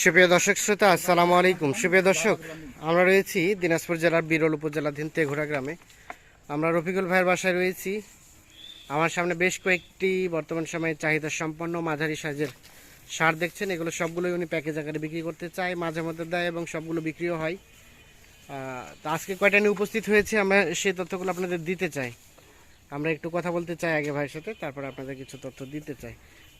সুপ্রিয় দর্শক শ্রোতা, আসসালামু আলাইকুম। সুপ্রিয় দর্শক, আমরা রয়েছি দিনাজপুর জেলার বিরল উপজেলাধীন তেঘোড়া গ্রামে। আমরা রফিকুল ভাইয়ের বাসায় রয়েছি। আমার সামনে বেশ কয়েকটি বর্তমান সময়ে চাহিদা সম্পন্ন মাঝারি সাইজের সার দেখছেন। এগুলো সবগুলোই উনি প্যাকেজ আকারে বিক্রি করতে চায়, মাঝে মধ্যে দেয় এবং সবগুলো বিক্রিও হয়। তো আজকে কয়টা নিয়ে উপস্থিত হয়েছে আমরা সেই তথ্যগুলো আপনাদের দিতে চাই। আমরা একটু কথা বলতে চাই আগে ভাইয়ের সাথে, তারপর আপনাদের কিছু তথ্য দিতে চাই।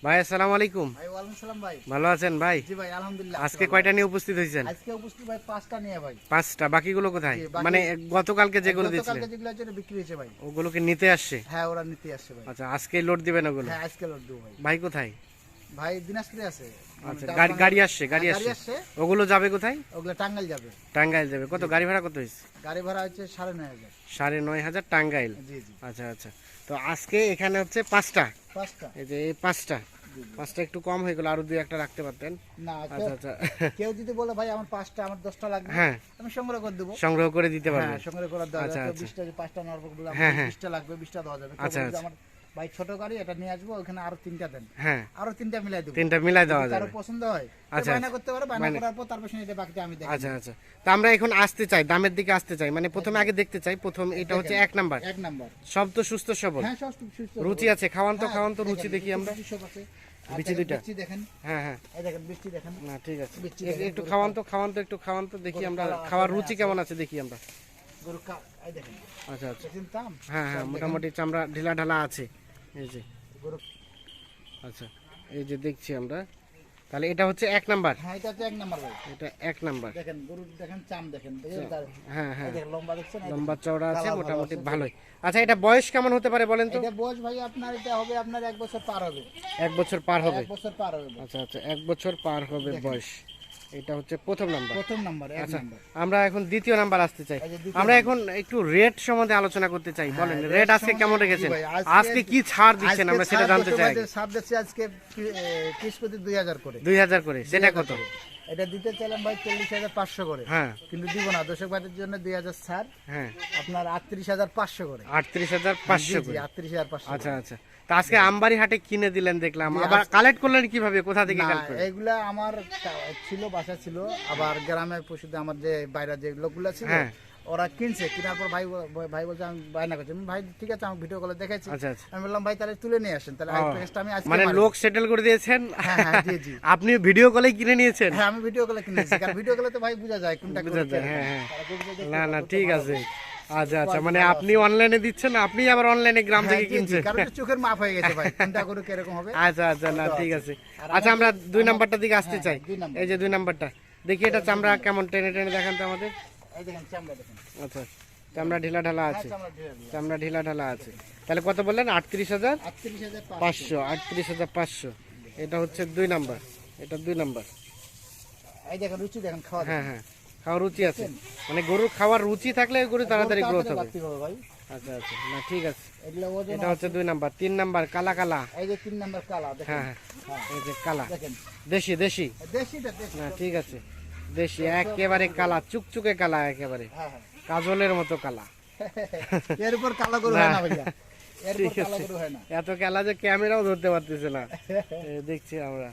ভাই আসসালামু আলাইকুম। ভাই ওয়ালাইকুম সালাম ভাই। ভালো আছেন ভাই? জি ভাই আলহামদুলিল্লাহ আজকে কয়টা নিয়ে উপস্থিত হয়েছেন? আজকে উপস্থিত ভাই পাঁচটা নিয়ে ভাই। পাঁচটা বাকিগুলো কোথায়? মানে গতকালকে যেগুলো দিয়েছিলেন। গতকালকে যেগুলো আছে বিক্রি হয়েছে ভাই। ওগুলোকে নিতে আসছে? হ্যাঁ ওরা নিতে আসছে ভাই। আচ্ছা আজকে লোড দিবেন ওগুলো? হ্যাঁ আজকে লোড দেব ভাই। ভাই কোথায়? ভাই দিনাজপুরে আছে। আচ্ছা গাড়ি গাড়ি আসছে গাড়ি হ্যাঁ, আসছে। ওগুলো যাবে কোথায়? ওগুলো টাঙ্গাইল যাবে। টাঙ্গাইল যাবে। কত গাড়ি ভাড়া কত হয়েছে? গাড়ি ভাড়া হচ্ছে সাড়ে নয় হাজার। সাড়ে নয় হাজার টাঙ্গাইল? আচ্ছা আচ্ছা। তো আজকে এখানে হচ্ছে পাঁচটা। পাঁচটা। এই যে এই পাঁচটা। পাঁচটা একটু কম হয়ে গেল আরও দুই একটা রাখতে পারতেন। না আচ্ছা কেউ- আচ্ছা। কেউ যদি বলে ভাই আমার পাঁচটা আমার দশটা লাগবে হ্যাঁ। আমি সংগ্রহ করে দেবো। সংগ্রহ করে দিতে হ্যাঁ সংগ্রহ করে দেওয়া আচ্ছা, আচ্ছা। পাঁচটা পর বললাম হ্যাঁ, হ্যাঁ। বিশটা লাগবে বিশটা দেওয়া যাবে। আচ্ছা, আচ্ছা। আমার ভাই ছোট গাড়ি এটা নিয়ে আসব ওখানে আরও তিনটা দেন। হ্যাঁ। আরও তিনটা মিলাই দেবো। তিনটা মিলাই দেওয়া কারও যাবে। পছন্দ হয় আচ্ছা, আচ্ছা বায়না করতে পারো বায়না করার পর তারপর বাকিটা আমি দেখি আচ্ছা আচ্ছা। তো আমরা এখন আসতে চাই দামের দিকে আসতে চাই। মানে প্রথমে আগে দেখতে চাই প্রথম এটা হচ্ছে এক নাম্বার। এক নাম্বার। সব তো সুস্থ সবল। হ্যাঁ সব সুস্থ রুচি আছে খাওয়ান তো হ্যাঁ, খাওয়ান তো রুচি দেখি আমরা। সব আছে। বিচি দুইটা? বিচি দেখেন। হ্যাঁ হ্যাঁ। এই দেখেন বৃষ্টি দেখেন। না ঠিক আছে। বিচি একটু খাওয়ান তো খাওয়ান তো একটু খাওয়ান তো দেখি আমরা। খাওয়ার রুচি কেমন আছে। দেখি আমরা। গরু কা এই দেখেন। আচ্ছা আচ্ছা। হ্যাঁ হ্যাঁ মোটামুটি চামড়া ঢিলা ঢালা আছে। এই যে। আচ্ছা এই যে দেখছি আমরা। তাহলে এটা হচ্ছে এক নাম্বার? হ্যাঁ এটা হচ্ছে এক নাম্বার ভাই। এটা এক নাম্বার। দেখেন গরু দেখেন চাম দেখেন। দেখেন হ্যাঁ হ্যাঁ। লম্বা দেখছেন? লম্বা চওড়া আছে মোটামুটি ভালোই। আচ্ছা এটা বয়স কেমন হতে পারে বলেন তো? এটা বয়স ভাই আপনার এটা হবে আপনার এক বছর পার হবে। এক বছর পার হবে। এক বছর পার হবে। আচ্ছা আচ্ছা এক বছর পার হবে বয়স। এটা হচ্ছে প্রথম নাম্বার। প্রথম নাম্বার এক আচ্ছা নাম্বার। আমরা এখন দ্বিতীয় নাম্বার আসতে চাই। আমরা এখন একটু রেট সম্বন্ধে আলোচনা করতে চাই। বলেন রেট আজকে কেমন রেখেছেন? আজকে- কি ছাড় দিচ্ছেন? আমরা সেটা জানতে চাই। সাত আজকে পিস প্রতি দুই হাজার করে। দুই হাজার করে সেটা কত? এটা দিতে চাইলাম ভাই চল্লিশ হাজার পাঁচশো করে। হ্যাঁ। কিন্তু দিব না। দর্শক ভাইদের জন্য দুই হাজার ছাড়। হ্যাঁ। আপনার আটত্রিশ হাজার পাঁচশো করে। আটত্রিশ হাজার পাঁচশো করে? আটত্রিশ হাজার পাঁচশো আচ্ছা আচ্ছা। তা আজকে আমবাড়ি হাটে কিনে দিলেন দেখলাম। আবার কালেক্ট করলেন কীভাবে? কোথা থেকে এগুলা আমার ছিল বাসা ছিল। আবার গ্রামের পশুদের আমার যে বাইরে যে লোকগুলো ছিল হ্যাঁ। ওরা কিনছে কেনার পর ভাই ভাই বলছে আমি বায়না করছি। ভাই ঠিক আছে আমি ভিডিও কলে দেখাইছি আচ্ছা আচ্ছা। আমি বললাম ভাই তাহলে তুলে নিয়ে আসেন তাহলে প্যাকেজটা আমি আজকে মানে লোক সেটেল করে দিয়েছেন? হ্যাঁ, হ্যাঁ, জি, জি। আপনি ভিডিও কলে কিনে নিয়েছেন? হ্যাঁ আমি ভিডিও কলে কিনেছি কারণ ভিডিও কলে তো ভাই বোঝা যায় কোনটা বোঝা যায়, হ্যাঁ, হ্যাঁ। না না ঠিক আছে। আচ্ছা আচ্ছা মানে আপনি অনলাইনে দিচ্ছেন আপনি আবার অনলাইনে গ্রাম হ্যাঁ, থেকে কিনছেন। কারণ চোখের মাপ হয়ে গেছে ভাই কোনটা গরু কীরকম হবে। আচ্ছা আচ্ছা না ঠিক আছে। আচ্ছা আমরা দুই নাম্বারটার দিকে আসতে হ্যাঁ, চাই। এই যে দুই নাম্বারটা। দেখি এটা চামড়া কেমন টেনে টেনে দেখান তো আমাদের। এই দেখেন চামড়া দেখেন। আচ্ছা চামড়া ঢিলা ঢালা হ্যাঁ আছে। চামড়া ঢেলে ঢিলা আছে। তাহলে কত বললেন? আটত্রিশ হাজার পাঁচশো। আটত্রিশ হাজার পাঁচশো। এটা হচ্ছে দুই নাম্বার। এটা দুই নাম্বার। এই দেখেন রুচি দেখেন খাওয়া হ্যাঁ হ্যাঁ খাওয়ার রুচি আছে। মানে গরুর খাওয়ার রুচি থাকলে গরু তাড়াতাড়ি গ্রোথ হবে। ভাই। আচ্ছা আচ্ছা না ঠিক আছে। এটা হচ্ছে দুই নাম্বার। তিন নাম্বার কালা কালা। এই যে তিন নাম্বার কালা হ্যাঁ হ্যাঁ। এই যে কালা। দেখেন। দেশি দেশি। দেশি। না ঠিক আছে। দেশি একেবারে কালা চুকচুকে কালা একেবারে। হ্যাঁ হ্যাঁ। কাজলের মতো কালা। এর উপর কালো গরু হয় না ভাইয়া। এত কালা যে ক্যামেরাও ধরতে পারতেছে না। দেখছি আমরা।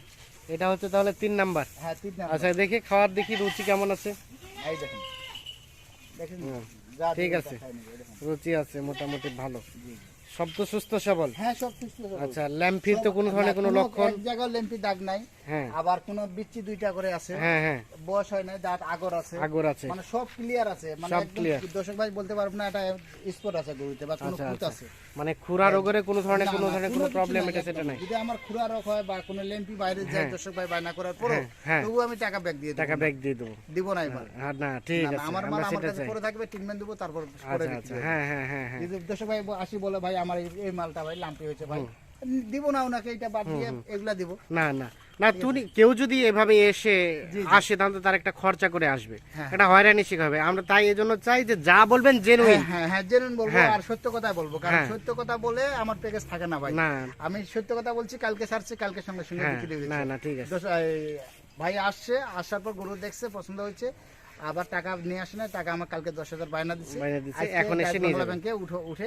এটা হচ্ছে তাহলে তিন নাম্বার। হ্যাঁ আচ্ছা দেখি খাওয়ার দেখি রুচি কেমন আছে? ঠিক আছে। রুচি আছে মোটামুটি ভালো। সব তো সুস্থ সবল। আচ্ছা ল্যাম্পির তো কোনো ধরনের কোনো লক্ষণ? জায়গায় লেম্পি দাগ নাই। আবার কোন বিচ্ছি দুইটা করে আছে। হ্যাঁ হ্যাঁ। বয়স হয় নাই দাঁত আগর আছে। আগর আছে। মানে সব ক্লিয়ার আছে। মানে। দর্শক ভাই বলতে পারব না এটা স্পট আছে গরুতে বা কোনো আচ্ছা খুঁত আচ্ছা। আছে। মানে খুরা রোগের কোনো ধরনের কোনো ধরনের কোনো প্রবলেম এটা সেটা নাই। যদি আমার খুরা রোগ হয় বা কোনো লেম্পি বাইরে যায় দর্শক ভাই বায়না করার হ্যাঁ, হ্যাঁ। তবু আমি টাকা ব্যাক দিয়ে টাকা ব্যাগ দিয়ে দেবো। দিব না এবার। না ঠিক আছে আমার মাল আমরা কাছে পরে থাকবে ট্রিটমেন্ট দেবো তারপর পরে আচ্ছা। আচ্ছা হ্যাঁ হ্যাঁ হ্যাঁ হ্যাঁ। যদি দর্শক ভাই আসি বলে ভাই আমার এই- এই মালটা ভাই লাম্পি হয়েছে ভাই। দিব না ওনাকে এটা বাদ দিয়ে এগুলা দিব। না না। না তুমি কেউ যদি এভাবে এসে আসে তাহলে তার একটা খরচা করে আসবে। হ্যাঁ, এটা হয়রানি শিখাবে আমরা তাই এজন্য চাই যে যা বলবেন জেনুইন হ্যাঁ হ্যাঁ হ্যাঁ জেনুইন বলব হ্যাঁ। আর সত্য কথা বলব। কারণ হ্যাঁ। সত্য কথা বলে আমার প্যাকেজ থাকে না ভাই। না। আমি সত্য কথা বলছি কালকে সারছি কালকে সঙ্গে সঙ্গে হ্যাঁ। বিক্রি হয়ে না না ঠিক আছে। ভাই আসছে আসার পর গরু দেখছে পছন্দ হয়েছে। আবার টাকা নিয়ে আসে না টাকা আমার কালকে দশ হাজার বায়না দিচ্ছে এখন এসে নিয়ে যাবে। ব্যাংকে উঠে উঠে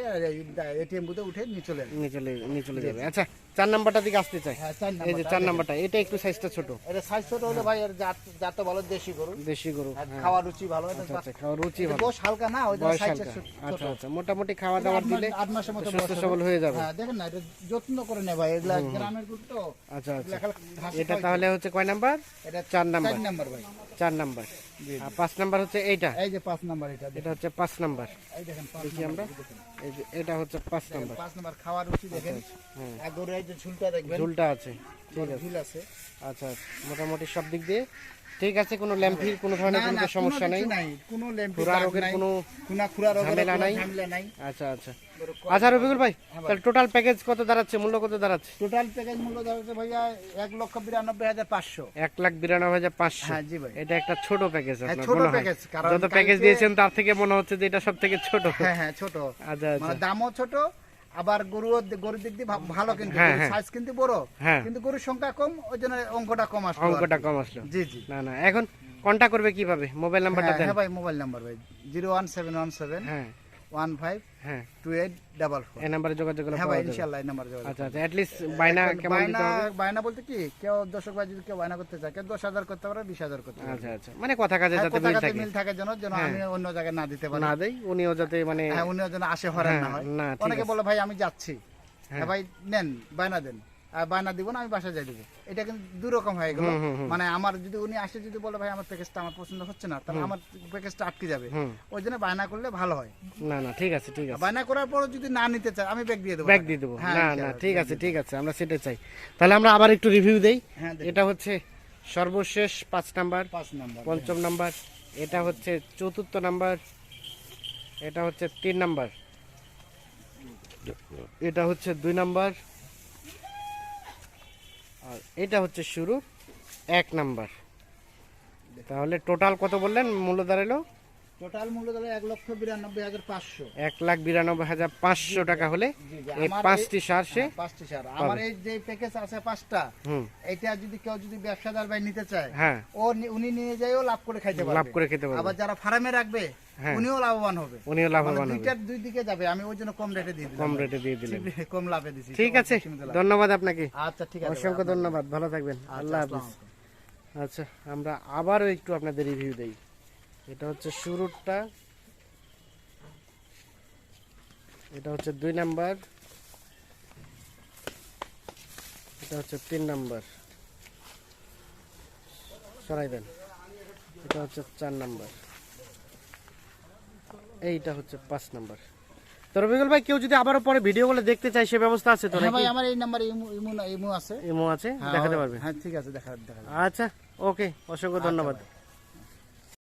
এটিএম বুথে উঠে নিয়ে চলে আসবে। নিয়ে চলে নিয়ে চলে যাবে। আচ্ছা চার নাম্বারটা দিকে আসতে চাই। হ্যাঁ এই যে চার নাম্বারটা এটা একটু সাইজটা ছোট। এটা সাইজ ছোট হলে ভাই এর জাত জাত তো ভালো দেশি গরু। দেশি গরু হ্যাঁ। রুচি ভালো এটা আচ্ছা আচ্ছা খাওয়া রুচি ভালো। বয়স হালকা না ওই বয়স ছোট। আচ্ছা আচ্ছা মোটামুটি খাওয়া দাওয়া দিলে আট মাসের মতো সুস্থ সবল হয়ে যাবে। হ্যাঁ দেখেন না এটা যত্ন করে নেয় ভাই এগুলা গ্রামের গরু তো। আচ্ছা আচ্ছা। এটা তাহলে হচ্ছে কয় নাম্বার? এটা চার নাম্বার। চার নাম্বার ভাই। চার নাম্বার। পাঁচ নাম্বার হচ্ছে এইটা। এই যে পাঁচ নাম্বার এটা এটা হচ্ছে পাঁচ নাম্বার। এই দেখেন পাঁচ দেখি আমরা। এই যে এটা হচ্ছে পাঁচ নাম্বার। পাঁচ নাম্বার খাওয়ার রুচি দেখেন। হ্যাঁ। এক গরু এই যে ঝুলটা দেখবেন ঝুলটা আছে ঠিক আছে। ঝুল আছে। আচ্ছা আচ্ছা। মোটামুটি সব দিক দিয়ে ঠিক আছে কোনো ল্যাম্পির কোনো ধরনের কোনো সমস্যা নেই। কোনো খুরা রোগের কোনো ঝামেলা নাই? আচ্ছা আচ্ছা। আচ্ছা রবিকুল ভাই তাহলে টোটাল প্যাকেজ কত দাঁড়াচ্ছে? মূল্য কত দাঁড়াচ্ছে? টোটাল প্যাকেজ মূল্য ধরেছে ভাইয়া এক লক্ষ বিরানব্বই হাজার পাঁচশো। এক লাখ বিরানব্বই হাজার পাঁচশো। হ্যাঁ জি ভাই। এটা একটা ছোট প্যাকেজ হ্যাঁ, আপনার ছোট প্যাকেজ, কারণ যত প্যাকেজ দিয়েছেন তার থেকে মনে হচ্ছে যে এটা সব থেকে ছোট। হ্যাঁ হ্যাঁ ছোট। আচ্ছা আচ্ছা। মানে দামও ছোট আবার গরু গরুর দিক দিয়ে ভালো কিন্তু হ্যাঁ, হ্যাঁ। সাইজ কিন্তু বড়। হ্যাঁ। কিন্তু গরুর সংখ্যা কম ওই জন্য অঙ্কটা কম আসলো অঙ্কটা কম আসলো। জি জি। না না এখন কন্টাক্ট করবে কীভাবে? মোবাইল নাম্বারটা হ্যাঁ দেন। হ্যাঁ ভাই মোবাইল নাম্বার ভাই। Zero one seven one seven হ্যাঁ। ওয়ান ফাইভ হ্যাঁ। টু এইট ডাবল ফোর এই নাম্বারে যোগাযোগ করলে হ্যাঁ ভাই যাবে। এই নাম্বার যাবে আচ্ছা আচ্ছা অ্যাটলিস্ট বায়না কেমন বায়না বায়না বলতে কি কেউ দর্শক ভাই যদি কেউ বায়না করতে চায় কেউ দশ হাজার করতে পারে বিশ হাজার করতে পারে। আচ্ছা আচ্ছা মানে কথা কাজে হ্যাঁ, যাতে মিল থাকে। মিল থাকে যেন যেন আমি অন্য জায়গায় না দিতে পারি। না দেই উনিও যাতে মানে হ্যাঁ উনিও যেন আসে হরান না হ্যাঁ, অনেকে। বলে ভাই আমি যাচ্ছি। হ্যাঁ। ভাই নেন বায়না দেন। বায়না দিব না আমি বাসা যাই দিব। এটা কিন্তু দুই রকম হয়ে গেল। মানে আমার যদি উনি আসে যদি বলে ভাই আমার প্যাকেজটা আমার পছন্দ হচ্ছে না তাহলে আমার প্যাকেজটা আটকে যাবে। ওই জন্য বায়না করলে ভালো হয়। না না ঠিক আছে ঠিক আছে। বায়না করার পর যদি না নিতে চায় আমি ব্যাগ দিয়ে দেবো ব্যাগ দিয়ে দেবো। হ্যাঁ, না না ঠিক আছে ঠিক আছে আমরা সেটা চাই। তাহলে আমরা আবার একটু রিভিউ দেই। হ্যাঁ এটা হচ্ছে সর্বশেষ পাঁচ নাম্বার পাঁচ নাম্বার পঞ্চম নাম্বার এটা হচ্ছে চতুর্থ নাম্বার এটা হচ্ছে তিন নাম্বার এটা হচ্ছে দুই নাম্বার আর এটা হচ্ছে শুরু এক নাম্বার। তাহলে টোটাল কত বললেন? মূল্য দাঁড়াল? টোটাল মূল্য তাহলে এক লক্ষ বিরানব্বই হাজার পাঁচশো। এক লাখ বিরানব্বই হাজার পাঁচশো টাকা হলে জি, জি, এই পাঁচটি সার সে হ্যাঁ, পাঁচটি সার। আমার এই যে প্যাকেজ আছে পাঁচটা এটা যদি কেউ যদি ব্যবসাদার ভাই নিতে চায় হ্যাঁ। ও উনি নিয়ে যাইও লাভ করে খাইতে পারবে। লাভ করে খেতে পারবে। আবার যারা ফার্মে রাখবে হ্যাঁ। উনিও লাভবান হবে। উনিও মানে লাভবান হবে। দুইটার দুই দিকে যাবে। আমি ওই জন্য কম রেটে দিয়ে দিলাম। কম রেটে দিয়ে কম লাভে দিছি। ঠিক আছে। ধন্যবাদ আপনাকে। আচ্ছা ঠিক আছে অসংখ্য ধন্যবাদ। ভালো থাকবেন। আচ্ছা, আল্লাহ আচ্ছা আমরা আবারও একটু আপনাদের রিভিউ দেই। এটা হচ্ছে শুরুরটা। এটা হচ্ছে দুই নাম্বার। এটা হচ্ছে তিন নাম্বার। সরাই দেন এটা হচ্ছে চার নাম্বার। এইটা হচ্ছে পাঁচ নাম্বার। তো রবিকুল ভাই কেউ যদি আবারও পরে ভিডিওগুলো দেখতে চায় সে ব্যবস্থা আছে তো হ্যাঁ ভাই আমার এই নাম্বার ইমু ইমু আছে। ইমো আছে? হ্যাঁ, দেখাতে পারবে? হ্যাঁ ঠিক আছে দেখা দেখা আচ্ছা ওকে অসংখ্য ধন্যবাদ।